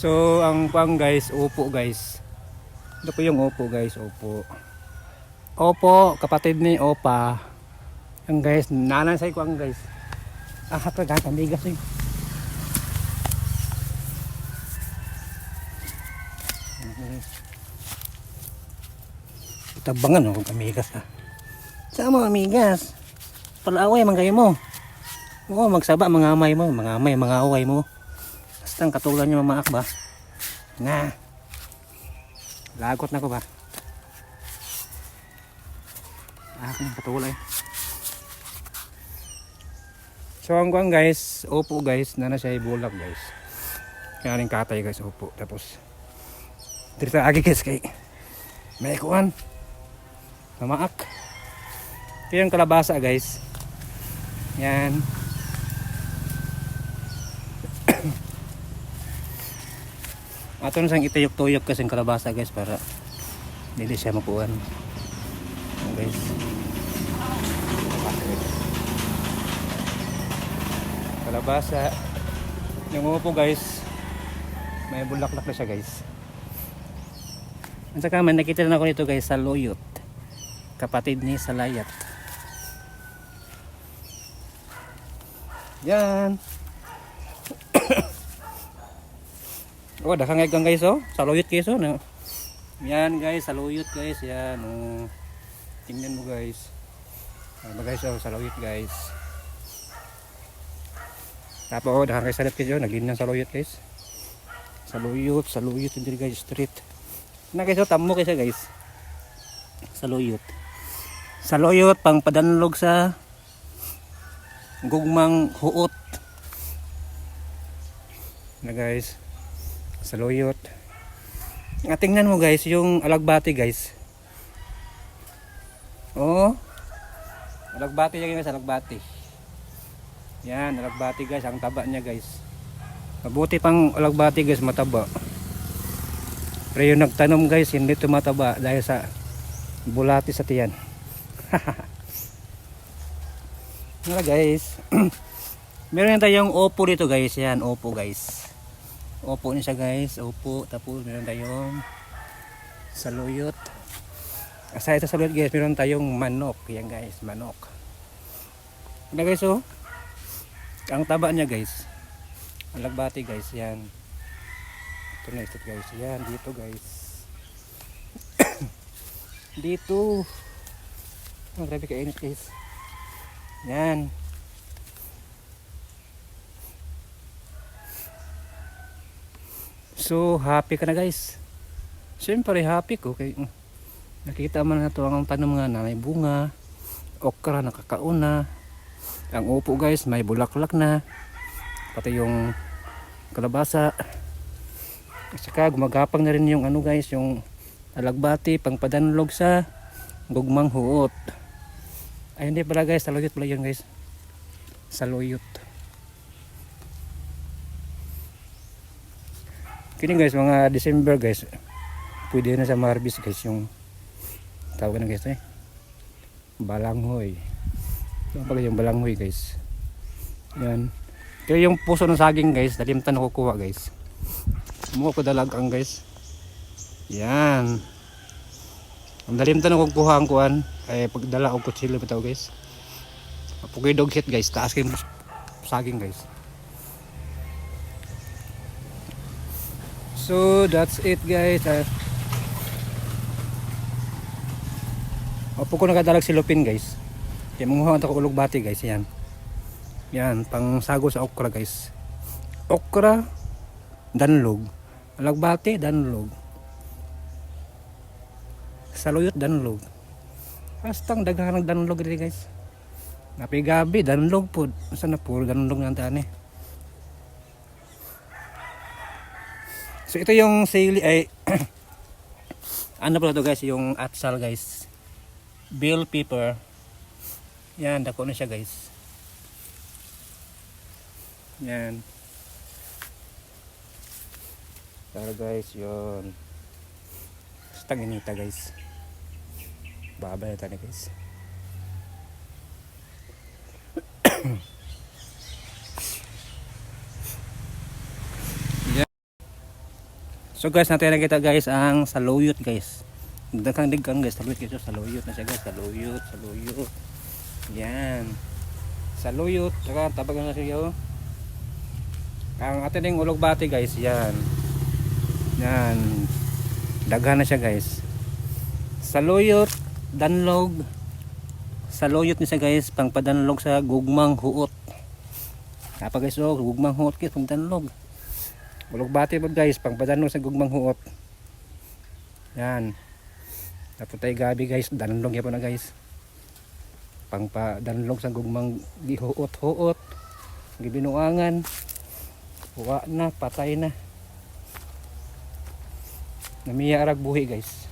So, ang pang guys, upo guys. Ito po yung upo guys, upo. Opo, kapatid ni Opa. Ang guys, nanansay ko ang guys. Ah, ito dahil kamigas eh. Tabangan ako kamigas ha. Saan mo amigas? Palaaway man kayo mo. Oo, magsaba mga amay mo, mga amay, mga away mo. Basta ang katulan nyo mga ba? Na. Lagot na ko ba? Akin ang katulay. So ang kuwan guys, upo guys, na na siya ibulak guys. Kaya rin katay guys, upo. Tapos, dito agi guys kay may kuwan. Namaak. Ito yung kalabasa guys. Yan. Ato na sang itayok-tuyok kasi yung kalabasa guys para dili siya mapuan. Yan, guys. Kalabasa. Yung upo guys. May bulaklak na siya guys. At saka man nakita na ako nito guys sa Loyot. Kapatid ni Salayat. Yan. Oh, dakhang egang guys oh. Saluyot guys oh. Yan guys, saluyot guys. Yan oh. Tingnan mo guys. Ano guys oh, saluyot guys. Tapos oh, dakhang guys salat guys oh. Naglinang saluyot guys. Saluyot, saluyot hindi guys street. Na guys oh, tamo guys guys. Saluyot. Saluyot pang padanlog sa gugmang huot na guys saluyot nga tingnan mo guys yung alagbati guys. Oh. Alagbati yan guys alagbati. Yan alagbati guys ang taba niya guys. Mabuti pang alagbati guys mataba. Pero yung nagtanom guys hindi tumataba dahil sa bulati sa tiyan. Nga guys. meron tayong Oppo dito guys. Yan, Oppo guys. Oppo niya siya guys. Oppo. Tapos meron tayong saluyot. Asa ito saluyot guys. Meron tayong manok. Yan guys, manok. Yan guys oh. Ang taba niya guys. Ang lagbati guys. Yan. Ito na ito guys. Yan, dito guys. dito. Oh, grabe kainit guys. Yan. So, happy ka na guys. Siyempre, happy ko. Kay, mm, nakita man na ito ang tanom nga na may bunga. Okra, nakakauna. Ang upo guys, may bulaklak na. Pati yung kalabasa. At saka gumagapang na rin yung ano guys, yung alagbati, pangpadanlog sa gugmang huot. Ay hindi pala guys, saluyot pala yun guys. Saluyot. Kini guys, mga December guys. Pwede na sa marbis guys yung tawag na guys eh. Balanghoy. Yan pala yung balanghoy guys. Yan. Kaya yung puso ng saging guys, dalimtan na kukuha guys. Mukha ko dalagang guys. Yan. Ang dalimtan na kukuha ang kuhan ay pagdala og kutsilyo bitaw guys. Pugoy dog hit guys, taas kay saging guys. So that's it guys. Uh, Opo ko nakadalag si Lupin guys. Kaya manguha ako ulog bati guys, yan. Yan, pang sago sa okra guys. Okra, danlog. Alagbati, danlog. Saluyot, danlog. Bastang daghan ng danlog dito guys. Napigabi, danlog po. Saan na puro danlog ng tani. So ito yung sili ay ano pala to guys, yung atsal guys. Bell pepper. Yan, dako na siya guys. Yan. Pero guys, yun. Basta inita guys. Babay na tayo guys. So guys, natin nakita guys ang saluyot guys. Daghang digang guys, saluyot guys, saluyot na siya guys, saluyot, saluyot. Yan. Saluyot, saka tabagan na siya. Ang atin yung ulog bati guys, yan. Yan. Daghan na siya guys. Saluyot, danlog. Saluyot ni siya guys, pang padanlog sa gugmang huot. Napa guys, oh, gugmang huot guys, pang danlog. Ulog bati po guys, pang padanlog sa gugmang huot. Yan. Tapos tayo gabi guys, danlog yan po na guys. Pang padanlog sa gugmang gihuot-huot. Gibinuangan. Wa na, patay na. Namiya arag buhi guys.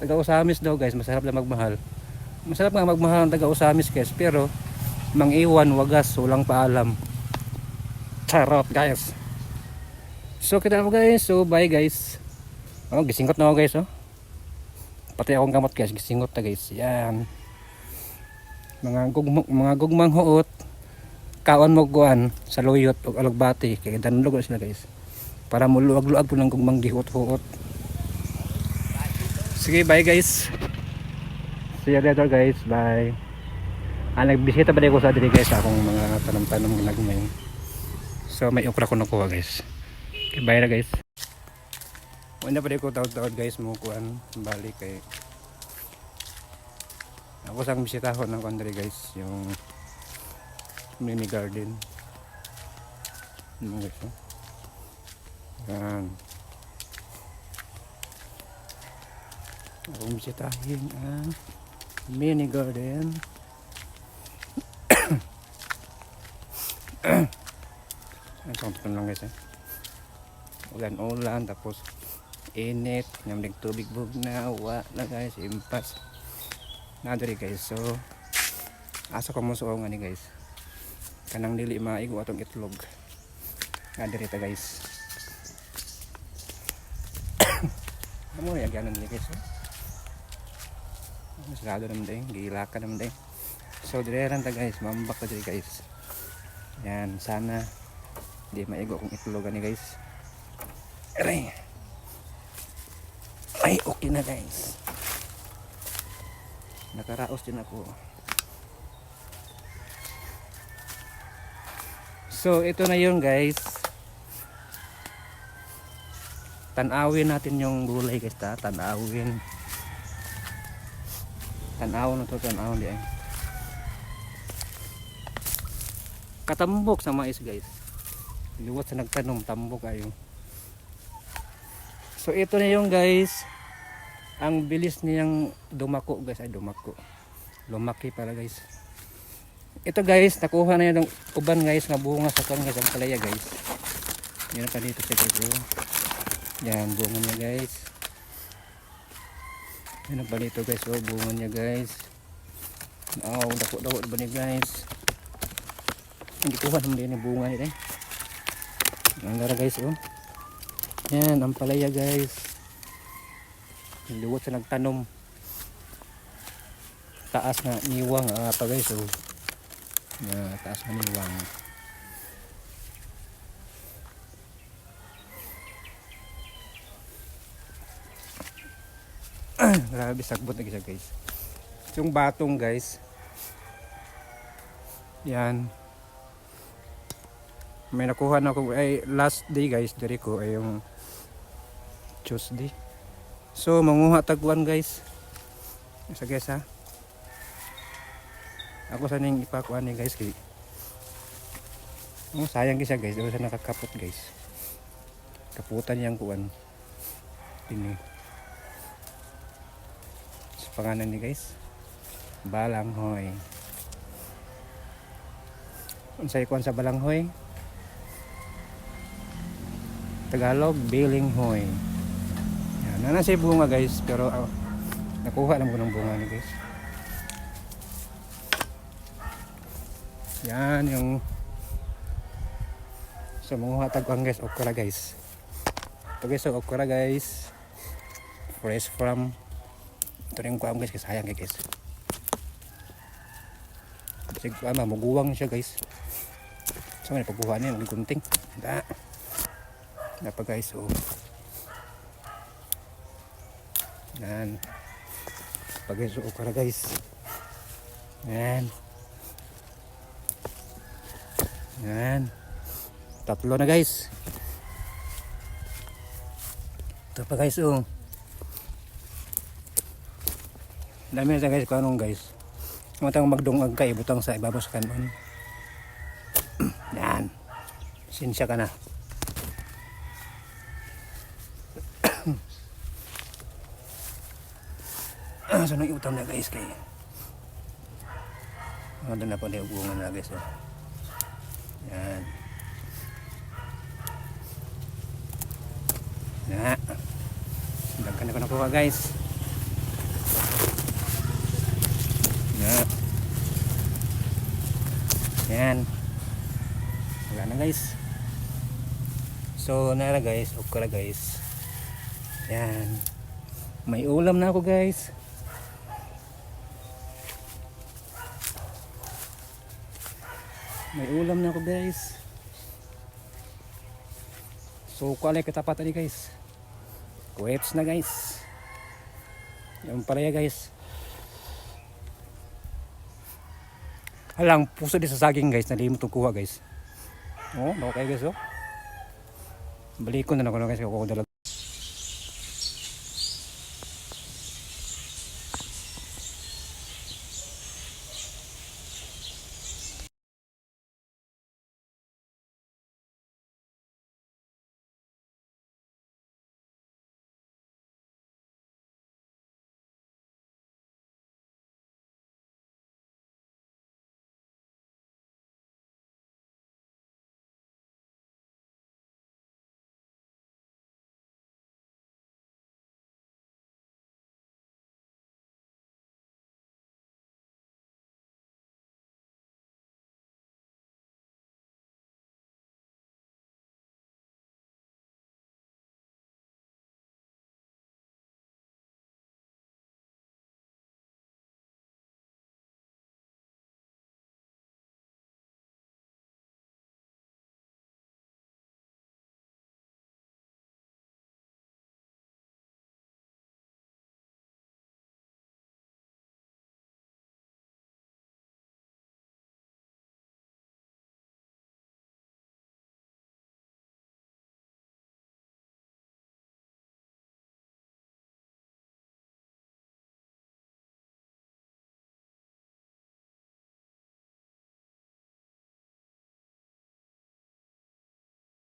Taga Usamis daw guys, masarap na magmahal. Masarap nga magmahal ang taga Usamis guys, pero mang iwan, wagas, walang paalam. Charot guys. So kita mo guys, so bye guys. Oh, gisingot na ako guys oh. Pati akong kamot guys, gisingot na guys. Yan. Mga gugmang, mga gugmang huot. Kaon mo kuan sa luyot o alugbati kay danlog na sila guys. Para muluwag-luwag po ng gugmang gihuot-huot. Sige, bye guys. See you later guys. Bye. Ah, nagbisita din ko sa diri guys akong mga tanong-tanong ginagmay. So may ukra ko nakuha guys. Okay, bye na guys. Wala pa ko taod-taod guys mo kuan balik kay ako sang bisitahon ng country guys yung mini garden. Ano guys? Yan. Akong bisitahin ang mini garden. Ang pampan lang guys eh. Ulan-ulan tapos init. Nyamdig tubig bug na. Wa na guys. Impas. Nadari guys. So asa ko mo suong ani guys. Kanang dili maigo atong itlog. Nadari ta guys. Amo ya ganan ni guys. oh. Masarado naman din. Gila ka naman din. So direran ta guys. Mambak ta guys. Yan. Sana di maigo akong itlog ani guys. Aray. Ay, okay na guys. Nakaraos din ako. So, ito na yun guys. Tanawin natin yung gulay guys ta. Tanawin. Tanawin na to, tanawin di ay. Katambok sa mais guys. Liwat sa nagtanom, tambok ayo. So ito na yung guys. Ang bilis niyang dumako guys. Ay dumako. Lumaki para guys. Ito guys, nakuha na yun ng uban guys nga bunga sa kan guys. Ang palaya guys. Yan pa dito sa dito. Yan, bunga niya guys. Yan pa dito guys. Oh, bunga niya guys. Oh, dako-dako ba niya guys. Hindi kuha naman din yung bunga nila eh. Ang guys oh. Yan, ang palaya guys. Liwat sa nagtanom. Taas na niwang ah, pa guys oh. Yeah, taas na niwang. Grabe sagbot na siya guys. Yung batong guys. Yan. May nakuha na ako ay last day guys diri ko ay yung Tuesday. So manguha tagwan guys. Sa guys ha. Ako sa ning ipakuan ni guys kay Oh, sayang kasi guys, daw sa nakakapot guys. Kaputan yang kuan. Ini. Sa pangalan ni guys. Balanghoy. Unsay kuan sa balanghoy? Tagalog, bilinghoy. Yan, nana siya bunga guys, pero ah, nakuha lang ko ng bunga ni guys. Yan yung So mga tagwang guys, okra guys. Ito guys, so okra guys. Fresh from ito rin kuha guys, kasi sayang kay guys. Kasi kuha mamuguwang siya guys. So may pagkuha niya, maging kunting. Napa guys, oh. Yan. Pa guys, oh, guys. Yan. Yan. Tatlo na guys. Ito pa guys, oh. Dami na guys, kung anong guys. Matang magdungag ka, ibutang sa ibabaw sa kanon. Yan. Sinsya ka na. So nang utam na guys kay. Ano na po na ubungan na guys. Oh. Yan. Na. Dagkan na ko nakuha guys. Yan. Yan. Wala na guys. So, nara guys. Okay na guys. Yan. May ulam na ako guys. May ulam na ako guys. So, kualay katapat ni guys. Kuwets na guys. Yan pala ya guys. Alang puso di sa saging guys, nalimot ko kuha guys. Oh, okay guys oh. Balik ko na lang ko guys, kukuha dalag.